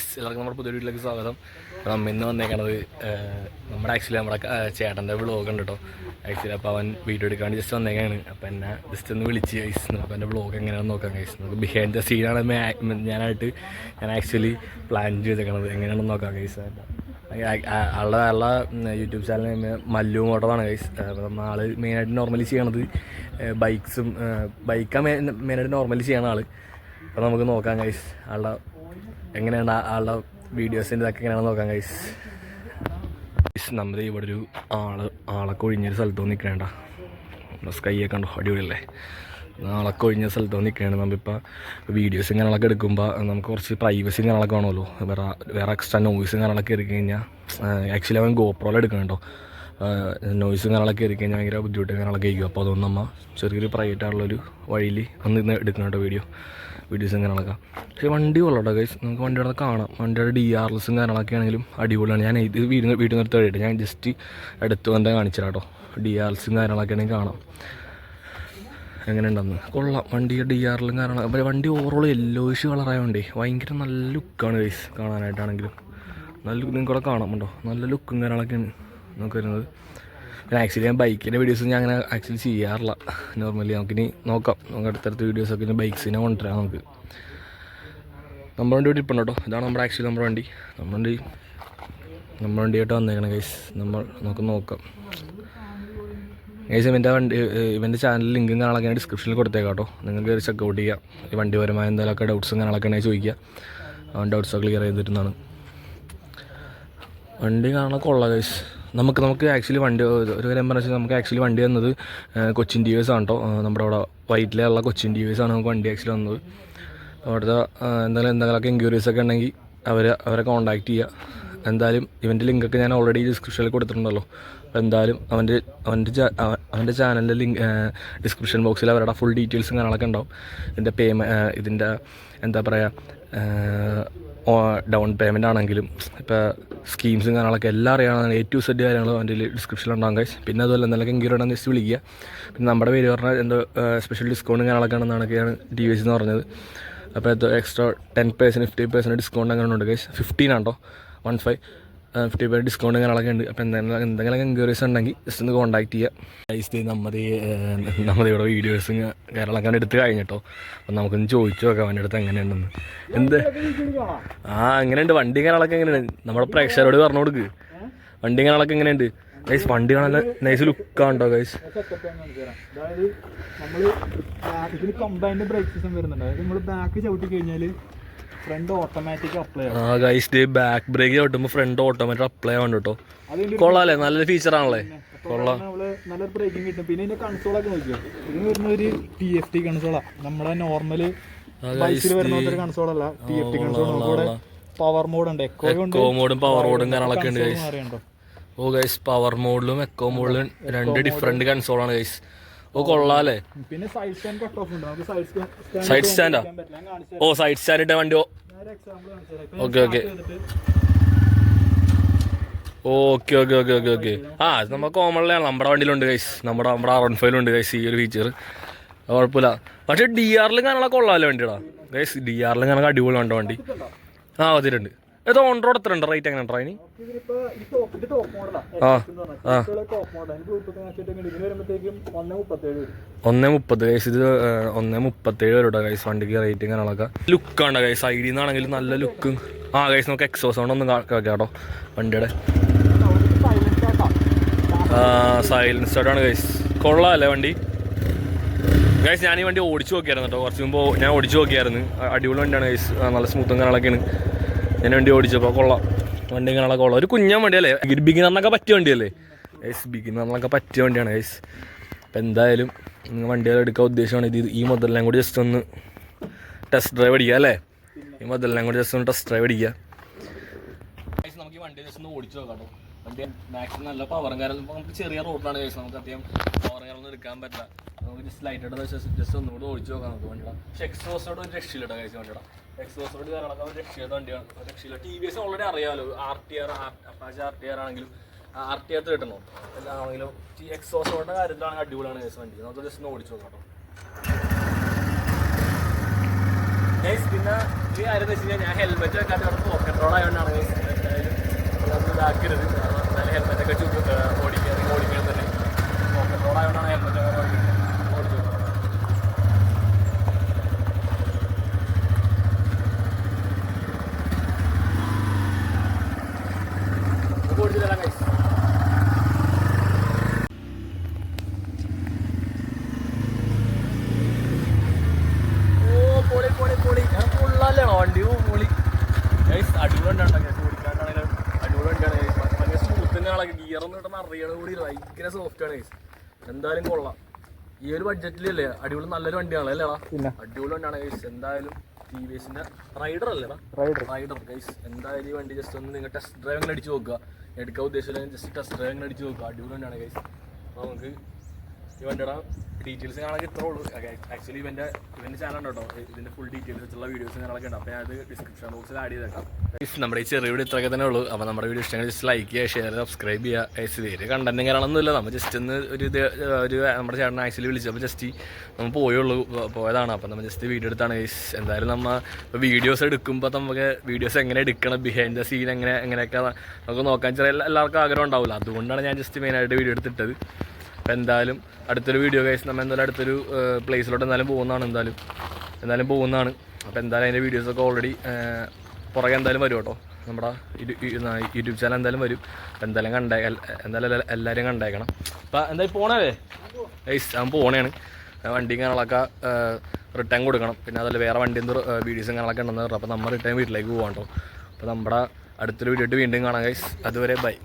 എല്ലാവർക്കും നമ്മുടെ പുതിയ വീട്ടിലേക്ക് സ്വാഗതം. അപ്പോൾ നമ്മൾ ഇന്ന് വന്നേക്കണത് നമ്മുടെ ആക്ച്വലി നമ്മുടെ ചേട്ടന്റെ വ്ളോഗ് ഉണ്ട് കേട്ടോ. ആക്ച്വലി അപ്പോൾ അവൻ വീഡിയോ എടുക്കാൻ ജസ്റ്റ് വന്നേക്കാണ്. അപ്പോൾ എന്നെ ജസ്റ്റ് ഒന്ന് വിളിച്ച് കഴിച്ചു അപ്പോൾ എന്റെ വ്ളോഗ് എങ്ങനെയാണെന്ന് നോക്കാൻ കഴിച്ചു നമുക്ക് ബിഹൈൻഡ് ദ സീനാണ് ഞാനായിട്ട് ഞാൻ ആക്ച്വലി പ്ലാൻ ചെയ്തേക്കണത് എങ്ങനെയാണെന്ന് നോക്കാൻ കഴിച്ചു ആളുടെ ആളുടെ യൂട്യൂബ് ചാനൽ മല്ലു മോട്ടറാണ് ഗൈസ് അപ്പോൾ നമ്മൾ ആൾ മെയിനായിട്ട് നോർമലി ചെയ്യണത് ബൈക്സും ബൈക്കാണ് മെയിനായിട്ട് നോർമലി ചെയ്യണ ആൾ അപ്പോൾ നമുക്ക് നോക്കാം ഗൈസ് ആളുടെ എങ്ങനെയാണ് ആളുടെ വീഡിയോസിന്റെ ഇതൊക്കെ എങ്ങനെയാണെന്ന് നോക്കാം ഗൈസ് ഗൈസ് നമ്മുടെ ഇവിടെ ഒരു ആൾ ആളൊക്കെ ഒഴിഞ്ഞൊരു സ്ഥലത്ത് നിൽക്കണേണ്ട. സ്കൈയൊക്കെ കണ്ടോ അടിപൊളിയല്ലേ? ആളൊക്കെ ഒഴിഞ്ഞ സ്ഥലത്ത് നിൽക്കുകയാണ് നമ്മളിപ്പോൾ വീഡിയോസ് കാര്യങ്ങളൊക്കെ എടുക്കുമ്പോൾ നമുക്ക് കുറച്ച് പ്രൈവസി കാര്യങ്ങളൊക്കെ വേണമല്ലോ. വേറെ വേറെ എക്സ്ട്രാ നോയ്സ് കാര്യങ്ങളൊക്കെ ഇറക്കി കഴിഞ്ഞാൽ ആക്ച്വലി അവൻ ഗോപ്രോയിൽ എടുക്കണുണ്ടോ നോയ്സ് കാര്യങ്ങളൊക്കെ ഇറക്കി കഴിഞ്ഞാൽ ഭയങ്കര ബുദ്ധിമുട്ട് കാര്യങ്ങളൊക്കെ ആയിരിക്കും. അപ്പോൾ അതൊന്നും നമ്മൾ ചെറിയൊരു പ്രൈവറ്റ് ആയിട്ടുള്ളൊരു വഴിയിൽ ഒന്ന് ഇന്ന് എടുക്കണം വീഡിയോ വീഡിയോസ് നടക്കാം പക്ഷേ വണ്ടി കൊള്ളട്ടോ ഗൈസ് നമുക്ക് വണ്ടിയുടെ കാണാം. വണ്ടിയുടെ ഡി ആർ എസും കാര്യങ്ങളൊക്കെ ആണെങ്കിലും അടിപൊളിയാണ്. ഞാൻ ഇത് വീട് വീട്ടിൽ നിന്ന് എടുത്ത് ഞാൻ ജസ്റ്റ് എടുത്ത് വന്നാൽ കാണിച്ചു കേട്ടോ ഡി ആർ എസും കാര്യങ്ങളൊക്കെ ആണെങ്കിൽ കാണാം. എങ്ങനെ ഉണ്ടെന്ന് കൊള്ളാം. വണ്ടിയുടെ ഡി ആറിലും കാരണം അപ്പോൾ വണ്ടി ഓവറോൾ യെല്ലോയിഷ് കളറായതുകൊണ്ടേ ഭയങ്കര നല്ല ലുക്കാണ് ഗൈസ് കാണാനായിട്ടാണെങ്കിലും. നല്ല നിങ്ങൾക്കൂടെ കാണാം കാണാമുണ്ടോ നല്ല ലുക്കും കാര്യങ്ങളൊക്കെയാണ് നമുക്ക് വരുന്നത്. പിന്നെ ആക്ച്വലി ഞാൻ ബൈക്കിന്റെ വീഡിയോസ് ഞാൻ അങ്ങനെ ആക്ച്വലി ചെയ്യാറില്ല. നോർമലി നമുക്കിനി നോക്കാം. നമുക്ക് അടുത്തടുത്ത വീഡിയോസൊക്കെ ഇനി ബൈക്സിനെ കൊണ്ടുവരാം നമുക്ക്. നമ്മുടെ വണ്ടി ഇരിപ്പുണ്ട് കേട്ടോ ഇതാണ് നമ്മുടെ ആക്ച്വലി നമ്മുടെ വണ്ടി. നമ്മുടെ വണ്ടി നമ്മുടെ വണ്ടിയായിട്ട് വന്നേക്കണം ഗൈസ് നമ്മൾ നമുക്ക് നോക്കാം. ഗൈസ് ഇവന്റെ വണ്ടി ഇവന്റെ ചാനൽ ലിങ്കും കാണാനൊക്കെ ഞാൻ ഡിസ്ക്രിപ്ഷനിൽ കൊടുത്തേക്കാം കേട്ടോ. നിങ്ങൾക്ക് കയറി ചെക്കൗട്ട് ചെയ്യാം. ഈ വണ്ടിപരമായ എന്തെങ്കിലുമൊക്കെ ഡൗട്ട്സും കാണാനൊക്കെ ഉണ്ടെങ്കിൽ ചോദിക്കുക. അവൻ ഡൗട്ട്സൊക്കെ ക്ലിയർ ചെയ്തിരുന്നതാണ് വണ്ടി കാണാൻ കൊള്ളാം ഗൈസ് നമുക്ക് നമുക്ക് ആക്ച്വലി വണ്ടി ഒരു കാര്യം പറഞ്ഞാൽ നമുക്ക് ആക്ച്വലി വണ്ടി വന്നത് കൊച്ചിൻ ടി ആണ് കേട്ടോ നമ്മുടെ അവിടെ വൈറ്റിലുള്ള കൊച്ചിൻ ടി ആണ് നമുക്ക് വണ്ടി ആക്ച്വലി വന്നത്. അവിടുത്തെ എന്തെങ്കിലും എന്തെങ്കിലുമൊക്കെ എൻക്വയറീസ് ഒക്കെ ഉണ്ടെങ്കിൽ അവരെ അവരെ കോൺടാക്ട് ചെയ്യുക എന്തായാലും ഇവന്റെ ലിങ്കൊക്കെ ഞാൻ ഓൾറെഡി ഡിസ്ക്രിപ്ഷനിൽ കൊടുത്തിട്ടുണ്ടല്ലോ. അപ്പോൾ എന്തായാലും അവന്റെ അവന്റെ അവന്റെ ചാനലിന്റെ ലിങ്ക് ഡിസ്ക്രിപ്ഷൻ ബോക്സിൽ അവരുടെ ഫുൾ ഡീറ്റെയിൽസും കാര്യങ്ങളൊക്കെ ഉണ്ടാവും. ഇതിന്റെ പേയ്മെ ഇതിന്റെ എന്താ പറയുക ഡൗൺ പേയ്മെന്റ് ആണെങ്കിലും ഇപ്പോൾ സ്കീംസും കാര്യങ്ങളൊക്കെ എല്ലാം അറിയാവുന്ന എ ടു സെഡ് അതിന്റെ ഡിസ്ക്രിപ്ഷനിൽ ഉണ്ടാകും ഗൈസ് പിന്നെ അതുപോലെ എന്തെങ്കിലും എങ്കിലും ഉണ്ടെന്ന് ജസ്റ്റ് വിളിക്കുക. പിന്നെ നമ്മുടെ പേര് പറഞ്ഞാൽ എന്തോ സ്പെഷ്യൽ ഡിസ്കൗണ്ട് കാര്യങ്ങളൊക്കെ ആണെന്നാണൊക്കെയാണ് ഡി വി എസ് എന്ന് പറഞ്ഞത്. അപ്പോൾ എന്തോ extra ten percent fifty percent discount അങ്ങനെ ഉണ്ട് കൈസ് ഫിഫ്റ്റീൻ ആണോ? വൺ ഫൈവ് ഫിഫ്റ്റി പേർ ഡിസ്കൗണ്ട് അങ്ങനെ ഉണ്ട്. അപ്പോൾ എന്തെങ്കിലും എന്തെങ്കിലും എൻക്വയറീസ് ഉണ്ടെങ്കിൽ ജസ്റ്റ് ഒന്ന് കോൺടാക്ട് ചെയ്യുക ഗൈസ് നമ്മുടെ നമ്മുടെ ഇവിടെ വീഡിയോസും കാര്യങ്ങളൊക്കെ എടുത്ത് കഴിഞ്ഞിട്ടോ അപ്പം നമുക്കൊന്ന് ചോദിച്ചു നോക്കാം അവന്റെ അടുത്ത് എങ്ങനെയുണ്ടെന്ന്. എന്ത്? ആ എങ്ങനെയുണ്ട്? വണ്ടി കാര്യങ്ങളൊക്കെ എങ്ങനെയുണ്ട്? നമ്മുടെ പ്രേക്ഷകരോട് പറഞ്ഞു കൊടുക്ക്. വണ്ടി കാര്യങ്ങളൊക്കെ എങ്ങനെയുണ്ട്? ഗൈസ് വണ്ടി കാണാൻ നൈസ് ലുക്കാണ്ടോ ഗൈസ് നമ്മൾ ഇതിന് കമ്പൈൻഡ് ബ്രേക്ക് സിസ്റ്റം വരുന്നുണ്ട്. അതായത് നമ്മൾ ബാക്ക് ചവിട്ടി കഴിഞ്ഞാൽ ഫ്രണ്ട് ഓട്ടോമാറ്റിക് അപ്ലൈ ആ ഗൈസ് ഡേ ബാക്ക് ബ്രേക്ക് ചവിട്ടുമ്പോൾ ഫ്രണ്ട് ഓട്ടോമാറ്റിക് അപ്ലൈ ആവണ്ട കേട്ടോ കൊള്ളാല്ലേ നല്ലൊരു ഫീച്ചർ ആണല്ലേ? കൊള്ളാം. നല്ലൊരു ബ്രേക്കിംഗ് കിട്ടും. പിന്നെ ഇതിന്റെ കൺസോളൊക്കെ നോക്കിയോ ഇതിന് വരുന്ന ഒരു ടി എഫ് ടി കൺസോളാ നമ്മുടെ നോർമൽ ബൈക്കിൽ വരുന്ന ഒരു കൺസോൾ അല്ല. ടി എഫ് ടി കൺസോൾ നമുക്കിവിടെ പവർ മോഡ് ഉണ്ട്. എക്കോ മോഡും പവർ മോഡും കാര്യങ്ങളൊക്കെ ഉണ്ട് ഗൈസ് ഓ ഗൈസ് പവർ മോഡിലും എക്കോ മോഡിലും രണ്ട് ഡിഫറെന്റ് കൺസോളാണ് ഗൈസ് കൊള്ളാല്ലേ പിന്നെ സൈഡ് സ്റ്റാൻഡ് കട്ട് ഓഫ് ഉണ്ട്. നമുക്ക് സൈഡ് സൈഡ് സ്റ്റാൻഡാ ഓ സൈഡ് സ്റ്റാൻഡ് ഇട്ട വണ്ടി okay okay. Okay okay okay okay okay. ആ നമുക്ക് നമ്മൾ കോമണിലാണ് നമ്മുടെ വണ്ടിയിലുണ്ട് ഗൈസ് നമ്മുടെ നമ്മുടെ ആർ വൺ ഫൈവിലുണ്ട് ഗൈസ് ഈ ഒരു ഫീച്ചർ കുഴപ്പമില്ല പക്ഷേ ഡി ആറിലും കാണാൻ കൊള്ളാമല്ലോ വണ്ടിടാ. ഗൈസ് ഡി ആറിലും കാണാൻ അടിപൊളി ഉണ്ട് വണ്ടി. ആ അതിലുണ്ട് ഇത് ഓൺ റോഡ് എത്ര ഉണ്ട് റേറ്റ് എങ്ങനെ വരുമ്പത്തേക്കും ഒന്നേ മുപ്പത് ഗൈസ് ഇത് ഒന്നേ മുപ്പത്തേഴ് വരും ഗൈസ് വണ്ടിക്ക് റേറ്റിംഗ് കാര്യങ്ങളൊക്കെ ലുക്കാണ് ഗൈസ് സൈഡിൽ നിന്നാണെങ്കിൽ നല്ല ലുക്ക് ആ ഗൈസ് നമുക്ക് എക്സോസ് സൗണ്ട് ഒന്ന് കേട്ടോ വണ്ടിയുടെ. സൈലൻസ്. സൈലൻസ്ഡ് ആണ് ഗൈസ് കൊള്ളാമല്ലേ വണ്ടി? ഗൈസ് ഞാൻ ഈ വണ്ടി ഓടിച്ചു നോക്കിയായിരുന്നു കേട്ടോ കുറച്ച് മുമ്പ് ഞാൻ ഓടിച്ചു നോക്കിയായിരുന്നു. അടിപൊളി വണ്ടിയാണ് ഗൈസ് നല്ല സ്മൂത്തും കാര്യങ്ങളൊക്കെയാണ്. ഞാൻ വണ്ടി ഓടിച്ചപ്പോൾ കൊള്ളാം. വണ്ടി ഇങ്ങനെയുള്ള കൊള്ളാം. ഒരു കുഞ്ഞൻ വണ്ടിയല്ലേ? ബിഗിനറിനൊക്കെ പറ്റിയ വണ്ടിയല്ലേ? ഗൈസ് ബിഗിനറിനൊക്കെ പറ്റിയ വണ്ടിയാണ് ഏസ് അപ്പം എന്തായാലും നിങ്ങൾ വണ്ടികൾ എടുക്കാൻ ഉദ്ദേശമാണ്. ഇത് ഈ മുതലെല്ലാം കൂടി ജസ്റ്റ് ഒന്ന് ടെസ്റ്റ് ഡ്രൈവ് അടിക്കുക അല്ലേ? ഈ മുതലെല്ലാം കൂടി ജസ്റ്റ് ഒന്ന് ടെസ്റ്റ് ഡ്രൈവ് അടിക്കുക. നമുക്ക് ഈ വണ്ടി ജസ്റ്റ് ഒന്ന് ഓടിച്ചു നോക്കാം വണ്ടി മാക്സിമം നല്ല പവറും കാരണം നമുക്ക് ചെറിയ റോഡിലാണ് കേസ് നമുക്ക് അത്യാവശ്യം കാര്യങ്ങളൊന്നും എടുക്കാൻ പറ്റില്ല. നമുക്ക് ജസ്റ്റ് ലൈറ്റായിട്ട് ജസ്റ്റ് ഒന്നുകൂടെ ഓടിച്ചു നോക്കാം നമുക്ക് വണ്ടിയുടെ. പക്ഷെ ഒരു രക്ഷയിലിട്ട കഴിച്ച വണ്ടിയുടെ. എക്സോസോട് കാര്യങ്ങളൊക്കെ ഒരു രക്ഷയുടെ വണ്ടിയാണ്. രക്ഷയില്ല. ടി വി എസ് ഓൾറെഡി അറിയാമല്ലോ R T R Apache R T R ആണെങ്കിലും ആർ ടി ആർ കിട്ടണോ? അടിപൊളിയാണ് കേസ് വണ്ടി. നമുക്ക് ജസ്റ്റ് ഒന്ന് ഓടിച്ചു നോക്കാം പിന്നെ ഈ കാര്യം എന്ന് വെച്ച് കഴിഞ്ഞാൽ ഞാൻ ഹെൽമെറ്റ് വെക്കാത്ത പോക്കറ്റ് റോഡ് ആയതുകൊണ്ടാണ് അതൊന്നും ഇതാക്കരുത്. കാരണം നല്ല ഹെൽമെറ്റൊക്കെ ചുറ്റും ഓടിക്കുക ഓടിക്കണം തന്നെ പോക്കറ്റ് റോഡ് ആയതുകൊണ്ടാണ് ഹെൽമെറ്റ് ഒക്കെ ഓടിക്കുന്നത് ഓടിച്ചത് നമുക്ക് ഓടിച്ചു തരാം guys. ഓ പൊളി പൊളി പൊളി ഞാൻ ഫുള്ളല്ലേ വണ്ടി പൊളി ഗൈസ് അടിപൊളി ഉണ്ടാണ് ഗൈസ് ഓടിക്കാണ്ടാണെങ്കിലും അടിപൊളി വണ്ടിയാണ് ഗൈസ് ഭയങ്കര ആളൊക്കെ ഗിയർ ഒന്നും കിട്ടുന്ന അറിയണ കൂടി ഭയങ്കര സോഫ്റ്റ് ആണ്. എന്തായാലും കൊള്ളാം. ഈ ഒരു ബഡ്ജറ്റിലല്ലേ അടിപൊളി നല്ലൊരു വണ്ടിയാണ് അല്ലേടാ അടിപൊളി വണ്ടിയാണ്. ഗൈസ് എന്തായാലും ടി വി എസിന്റെ റൈഡർ അല്ലേടാ റൈഡർ റൈഡർ ഗൈസ് എന്തായാലും ഈ വണ്ടി ജസ്റ്റ് ഒന്ന് നിങ്ങൾ ടെസ്റ്റ് ഡ്രൈവ് അങ്ങനെ അടിച്ച് നോക്കുക. എടുക്കാൻ ഉദ്ദേശമില്ല ജസ്റ്റ് ടെസ്റ്റ് ഡ്രൈവിംഗ് അടിച്ച് നോക്കുക. അടിപൊളി വണ്ടിയാണ് ഗൈസ് നമുക്ക് ഈ വണ്ടിയുടെ ഡീറ്റെയിൽസ് കാണാനൊക്കെ ഇത്രേ ഉള്ളൂ. ആക്ച്വലി ഇവന്റെ ഇവന്റെ ചാനൽ ഉണ്ടോ? ഇതിന്റെ ഫുൾ ഡീറ്റെയിൽസ് വെച്ചുള്ള വീഡിയോസ് കാണാനൊക്കെ ഉണ്ട്. അപ്പോൾ ഞാൻ ഡിസ്ക്രിപ്ഷൻ ബോക്സിൽ ആഡ് ചെയ്തേക്കാം നമ്മുടെ ഈ ചെറിയ വീഡിയോ ഇത്രയൊക്കെ തന്നെ ഉള്ളൂ. അപ്പോൾ നമ്മുടെ വീഡിയോ ഇഷ്ടമെങ്കിൽ ജസ്റ്റ് ലൈക്ക് ചെയ്യുക ഷെയർ സബ്സ്ക്രൈബ് ചെയ്യുക. വേറെ കണ്ടന്റ് കാര്യങ്ങളൊന്നുമില്ല നമ്മൾ ജസ്റ്റ് ഒന്ന് ഒരു ഒരു നമ്മുടെ ചേട്ടൻ ആക്ച്വലി വിളിച്ചപ്പോൾ ജസ്റ്റ് നമ്മൾ പോയുള്ളൂ പോയതാണ്. അപ്പോൾ നമ്മൾ ജസ്റ്റ് വീഡിയോ എടുത്താണ് എന്തായാലും നമ്മൾ വീഡിയോസ് എടുക്കുമ്പോൾ നമുക്ക് വീഡിയോസ് എങ്ങനെ എടുക്കണം ബിഹൈൻഡ് ദ സീൻ എങ്ങനെ എങ്ങനെയൊക്കെ നമുക്ക് നോക്കാൻ ചെറിയ എല്ലാവർക്കും ആഗ്രഹം ഉണ്ടാവില്ല. അതുകൊണ്ടാണ് ഞാൻ ജസ്റ്റ് മെയിനായിട്ട് വീഡിയോ എടുത്തിട്ടത്. അപ്പോൾ എന്തായാലും അടുത്തൊരു വീഡിയോ കേസ് നമ്മൾ എന്തായാലും അടുത്തൊരു പ്ലേസിലോട്ട് എന്തായാലും പോകുന്നതാണ് എന്തായാലും. എന്തായാലും പോകുന്നതാണ്. അപ്പോൾ എന്തായാലും അതിന്റെ വീഡിയോസൊക്കെ ഓൾറെഡി പുറകെ എന്തായാലും വരും കേട്ടോ. നമ്മുടെ യൂട്യൂബ് ചാനൽ എന്തായാലും വരും. അപ്പം എന്തായാലും കണ്ടേ എന്തായാലും എല്ലാ- എല്ലാവരും കണ്ടേക്കണം. അപ്പോൾ എന്തായാലും പോണേ ഐസ് ഞാൻ പോണേണ്. വണ്ടിയും കാണാനൊക്കെ റിട്ടേൺ കൊടുക്കണം. പിന്നെ അതല്ല വേറെ വണ്ടി എന്ത് വീഡിയോസും കാണാനൊക്കെ ഉണ്ടെന്ന് പറഞ്ഞു. അപ്പോൾ നമ്മൾ റിട്ടേൺ വീട്ടിലേക്ക് പോകാം കേട്ടോ. അപ്പോൾ നമ്മുടെ അടുത്തൊരു വീഡിയോ വീണ്ടും കാണാം ഗൈസ് അതുവരെ ബൈ